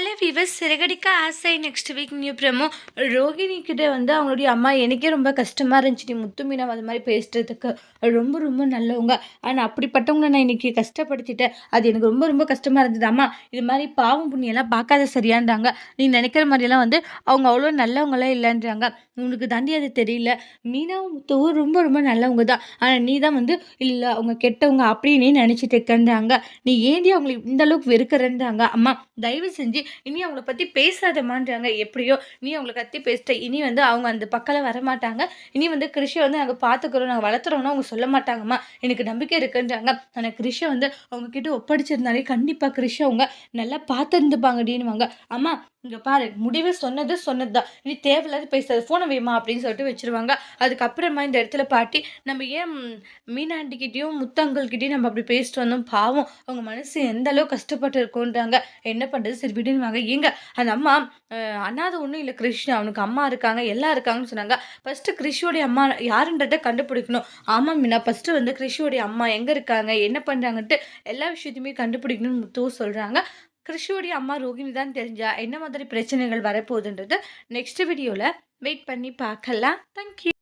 Hello viewers Siragadikka Aasai. Next week new promo ரோகிணிக்கிட்ட வந்து அவங்களுடைய அம்மா எனக்கே ரொம்ப கஷ்டமாக இருந்துச்சு. நீ முத்து மீனா அது மாதிரி பேசுகிறதுக்கு ரொம்ப ரொம்ப நல்லவங்க. ஆனால் அப்படிப்பட்டவங்கள நான் இன்னைக்கு கஷ்டப்படுத்திட்டேன். அது எனக்கு ரொம்ப ரொம்ப கஷ்டமாக இருந்தது. அம்மா இது மாதிரி பாவம் புண்ணியெல்லாம் பார்க்காத சரியான்றாங்க. நீ நினைக்கிற மாதிரியெல்லாம் வந்து அவங்க அவ்வளோ நல்லவங்களாம் இல்லைன்றாங்க. உனக்கு தாண்டி அது தெரியல. மீனாவும் முத்துவும் ரொம்ப ரொம்ப நல்லவங்க தான். ஆனால் நீ தான் வந்து இல்லை அவங்க கெட்டவங்க அப்படின்னு நினச்சிட்டு இருக்கன்றாங்க. நீ ஏந்தி அவங்களுக்கு இந்த அளவுக்கு வெறுக்கிறன்றாங்க? அம்மா தயவு செஞ்சு இனி அவங்கள பற்றி பேசாதமான்றாங்க. எப்படியோ நீ அவங்கள கத்தி பேசிட்ட. இனி வந்து அவங்க அந்த பக்கம் வரமாட்டாங்க. இனி வந்து கிருஷியை வந்து நாங்கள் பார்த்துக்கிறோம் நாங்கள் வளர்த்துறோம்னா அவங்க சொல்ல மாட்டாங்கம்மா. எனக்கு நம்பிக்கை இருக்குன்றாங்க. ஆனால் கிருஷை வந்து அவங்க கிட்ட ஒப்படைச்சிருந்தாலே கண்டிப்பாக கிருஷி அவங்க நல்லா பார்த்துருந்துப்பாங்கடின்னுவாங்க அம்மா இங்கே பாரு முடிவு சொன்னது சொன்னது தான் இனி தேவையில்லாத பேசாது ஃபோனை வேமா அப்படின்னு சொல்லிட்டு வச்சிருவாங்க. அதுக்கப்புறமா இந்த இடத்துல பாட்டி நம்ம ஏன் மீனாண்டிக்கிட்டேயும் முத்தங்கள்கிட்டையும் நம்ம அப்படி பேசிட்டு வந்தோம்? பாவம் அவங்க மனசு எந்த அளவு கஷ்டப்பட்டு இருக்கோன்றாங்க என்ன பண்ணுறது சரி விடுவாங்க ஏங்க அந்த அம்மா அண்ணாது ஒன்றும் இல்லை கிருஷ்ணா. அவனுக்கு அம்மா இருக்காங்க எல்லாம் இருக்காங்கன்னு சொன்னாங்க. ஃபஸ்ட்டு கிருஷியோடைய அம்மா யாருன்றதை கண்டுபிடிக்கணும். ஆமாம் மீனா ஃபஸ்ட்டு வந்து கிருஷியோடைய அம்மா எங்கே இருக்காங்க என்ன பண்ணுறாங்கன்ட்டு எல்லா விஷயத்தையுமே கண்டுபிடிக்கணும்னு முத்துவும் சொல்கிறாங்க கிருஷியோடைய அம்மா ரோகிணி தான் தெரிஞ்சா என்ன மாதிரி பிரச்சனைகள் வரப்போகுதுன்றது நெக்ஸ்ட் வீடியோவில் வெயிட் பண்ணி பார்க்கலாம். தேங்க்யூ